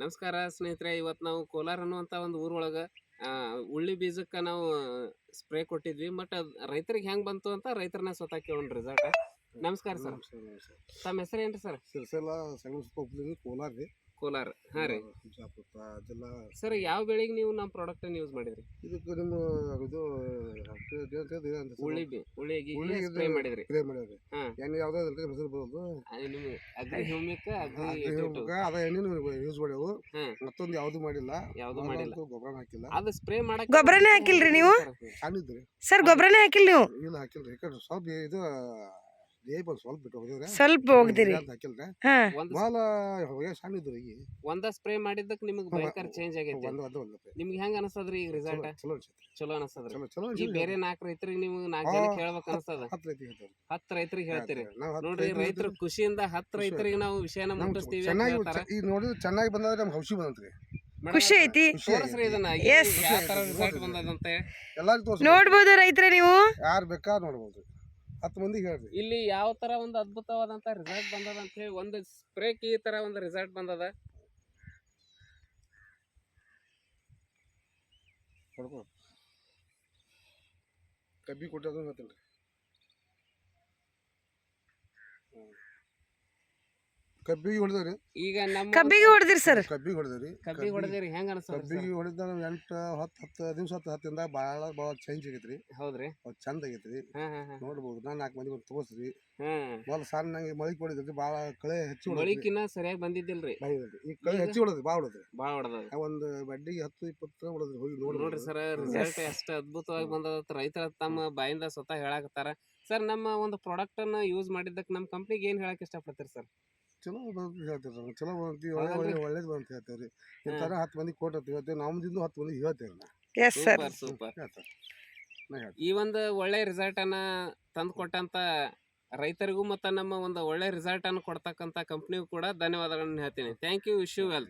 ನಮಸ್ಕಾರ ಸ್ನೇಹಿತರೆ ಇವತ್ತು ನಾವು ಕೋಲಾರ ಅನ್ನುವಂಥ ಒಂದು ಊರೊಳಗೆ ಉಳ್ಳಿ ಬೀಜಕ್ಕೆ ನಾವು ಸ್ಪ್ರೇ ಕೊಟ್ಟಿದ್ವಿ. ಬಟ್ ಅದು ರೈತರಿಗೆ ಹೆಂಗೆ ಬಂತು ಅಂತ ರೈತರನ್ನ ಸ್ವತಃ ಕೇಳೋಣ ರಿಸಲ್ಟ್ ನಮಸ್ಕಾರ ಸರ್. ತಮ್ಮ ಹೆಸರು ಏನ್ರಿ ಸರ್? ಸಿರ್ಸೆಲ್ಲ ಸಣ್ಣ ಕೋಲಾರ ರೀ. ಕೋಲಾರ. ಹಾಂ ರೀ. ಬಿಜಾಪುರ ಜಿಲ್ಲಾ ಸರ್ ಯಾವ ಬೆಳೆಗೆ ನೀವು ನಮ್ಮ ಪ್ರಾಡಕ್ಟನ್ನು ಯೂಸ್ ಮಾಡಿದ್ರಿ? ಇದಕ್ಕೆ ನಿಮ್ಮ ಇದು ಬಿ ಸ್ಪ್ರೇ ಮಾಡಿದ್ರಿ. ಸ್ಪ್ರೇ ಹಾ. ಎಣ್ಣೆ ಯಾವ್ದು ಅದ್ರ ಹೆಸರು ಬರೋದು ಅದು ನಿಮ್ಗೆ ಅಗ್ರಿ ಹ್ಯೂಮಿಕ್ ಅಗ್ರಿ ಅದ ಎಣ್ಣೆ ಯೂಸ್ ಮಾಡ್ಯಾವು. ಮತ್ತೊಂದು ಯಾವ್ದು ಮಾಡಿಲ್ಲ. ಯಾವುದು ಮಾಡಿಲ್ಲ. ಗೊಬ್ಬರ ಹಾಕಿಲ್ಲ. ಅದು ಸ್ಪ್ರೇ ಮಾಡಕ್ ಗೊಬ್ರನೇ ಹಾಕಿಲ್ರಿ ನೀವು? ಸರ್ ಗೊಬ್ಬರನೇ ಹಾಕಿಲ್ಲ ನೀವು? ಇಲ್ಲ ಹಾಕಿಲ್ರಿ. ಈ ಕಡೆ ಸ್ವಲ್ಪ ಇದು ಸ್ವಲ್ಪ ಬಿಟ್ಟು ಹೋಗಿದ್ರೆ ಸ್ವಲ್ಪ ಹೋಗ್ದಿರಿ. ಹಾಕಿಲ್ರಿ? ಹಾ. ಒಂದು ಈಗ. ಸ್ಪ್ರೇ ಮಾಡಿದ್ದಕ್ಕೆ ನಿಮಗೆ ಭಯಂಕರ ಚೇಂಜ್ ಆಗೈತಿ. ಒಂದು ಒಂದು ಒಂದು ನಿಮ್ಗೆ ಹೆಂಗ ಅನಿಸ್ತದ್ರಿ ಈಗ ರಿಸಲ್ಟ್ ಚಲೋ ಚಲೋ ಚಲೋ ಅನಸ್ತದ್ರಿ. ಚಲೋ ಚಲೋ ಈ ಬೇರೆ ನಾಲ್ಕು ರೈತರಿಗೆ ನೀವು ನಾಲ್ಕು ಜನಕ್ಕೆ ಹೇಳ್ಬೇಕು ಅನ್ಸ್ತದ? ಹತ್ತು ರೈತ ಹೇಳ್ತಾರೆ ಹತ್ತು ರೈತರಿಗೆ ಹೇಳ್ತೀರಿ. ನೋಡ್ರಿ ರೈತರ ಖುಷಿಯಿಂದ ಹತ್ತು ರೈತರಿಗೆ ನಾವು ವಿಷಯನ ನಮ್ಗ್ ಮುಟ್ಟಿಸ್ತೀವಿ ಚೆನ್ನಾಗಿ ಹೇಳ್ತಾರ. ಈಗ ನೋಡಿದ್ರೆ ಚೆನ್ನಾಗಿ ಬಂದಾದ್ರೆ ನಮ್ಗೆ ಔಷಧಿ ಬಂದ್ರಿ ಖುಷಿ ಐತಿ. ನೋಡ್ಬೋದು ರೈತರೇ ನೀವು. ಯಾರು ಬೇಕಾದ್ರೆ ನೋಡ್ಬೋದು ಹತ್ತು ಮಂದಿಗೆ ಹೇಳ್ರಿ. ಇಲ್ಲಿ ಯಾವ ತರ ಒಂದು ಅದ್ಭುತವಾದಂತ ರಿಸಲ್ಟ್ ಬಂದದ ಅಂತ ಹೇಳಿ ಒಂದು ಸ್ಪ್ರೇಕ್ ಈ ತರ ಒಂದು ರಿಸಲ್ಟ್ ಬಂದದ. ಕಬ್ಬಿ ಕಬ್ಬಿ ಕೊಟ್ಟದು ಗೊತ್ತಿಲ್ಲ. ಕಬ್ಬಿಗೆ ಹೊಡೆದ್ರಿ? ಈಗ ನಮ್ಮ ಕಬ್ಬಿಗೆ ಹೊಡೆದಿರಿ ಸರ್. ಕಬ್ಬಿಗೆ ಹೊಡೆದ್ರಿ? ಕಬ್ಬಿಗೆ ಹೊಡೆದಿರಿ ಹೆಂಗ ಅನ್ಸದ್ರಿ ಕಬ್ಬಿಗೆ ಹೊಡೆದ ಎಂಟು ಹತ್ತು ಹತ್ತು ದಿವ್ಸ ಹತ್ತು ಹತ್ತಿಂದ ಭಾಳ ಭಾಳ ಚೇಂಜ್ ಆಗೈತ್ರಿ. ಹೌದ್ರಿ. ಅದು ಚಂದ ಆಗೈತ್ರಿ. ಹಾ ಹಾ ಹಾ. ನೋಡ್ಬೋದು ನಾನು ನಾಲ್ಕು ಮಂದಿ ಬಂದು ತೋರಿಸ್ರಿ. ಹ್ಮ್ ಮೊದಲು ಸಣ್ಣ ನಂಗೆ ಮಳಿಗೆ ಹೊಡಿದ್ರಿ ಭಾಳ ಕಳೆ ಹೆಚ್ಚು ಹೊಡೆದ್ರಿ. ಮೊಳಿಕಿನ ಸರಿಯಾಗಿ ಬಂದಿದ್ದಿಲ್ರಿ. ಈ ಕಳೆ ಹೆಚ್ಚು ಹೊಡೆದ್ರಿ ಭಾಳ ಹೊಡೆದ್ರಿ. ಬಾಳ ಹೊಡೆದ ಒಂದು ಬಡ್ಡಿಗೆ ಹತ್ತು ಇಪ್ಪತ್ತು ಹೊಡೆದ್ರಿ ಹೋಗಿ ನೋಡಿ ನೋಡ್ರಿ ಸರ್ ರಿಸಲ್ಟ್ ಎಷ್ಟು ಅದ್ಭುತವಾಗಿ ಬಂದದ ರೈತರ ತಮ್ಮ ಬಾಯಿಂದ ಸ್ವತಃ ಹೇಳಾಕತ್ತಾರ. ಸರ್ ನಮ್ಮ ಒಂದು ಪ್ರಾಡಕ್ಟ್ ಅನ್ನ ಯೂಸ್ ಮಾಡಿದ್ದಕ್ಕೆ ನಮ್ಮ ಕಂಪ್ನಿಗೆ ಏನ್ ಹೇಳಕ್ ಇಷ್ಟಪಡ್ತೀರಿ ಸರ್? ಚಲೋ ಬಂತು ಹೇಳ್ತೀವಿ ಸರ್ ಚಲೋ ಬಂತು ಒಳ್ಳೆ ಒಳ್ಳೆ ಒಳ್ಳೇದು ಬಂತು ಹೇಳ್ತೇವೆ ರೀ ಇಂಥರ ಹತ್ತು ಮಂದಿ ಕೊಟ್ಟು ಹೇಳ್ತೇವೆ ನಮ್ದಿಂದ ಹತ್ತು ಮಂದಿಗೆ ಹೇಳ್ತೇವೆ ನಾ ಎಸ್ ಸರ್ ಸೂಪರ್ ಸೂಪರ್ ಹೇಳ್ತಾರೆ ಈ ಒಂದು ಒಳ್ಳೆ ರಿಸಲ್ಟ್ ಅನ್ನ ತಂದು ಕೊಟ್ಟಂತ ರೈತರಿಗೂ ಮತ್ತು ನಮ್ಮ ಒಂದು ಒಳ್ಳೆ ರಿಸಲ್ಟ್ ಅನ್ನು ಕೊಡ್ತಕ್ಕಂಥ ಕಂಪ್ನಿಗೂ ಕೂಡ ಧನ್ಯವಾದಗಳನ್ನು ಹೇಳ್ತೀನಿ. Thank you wish you well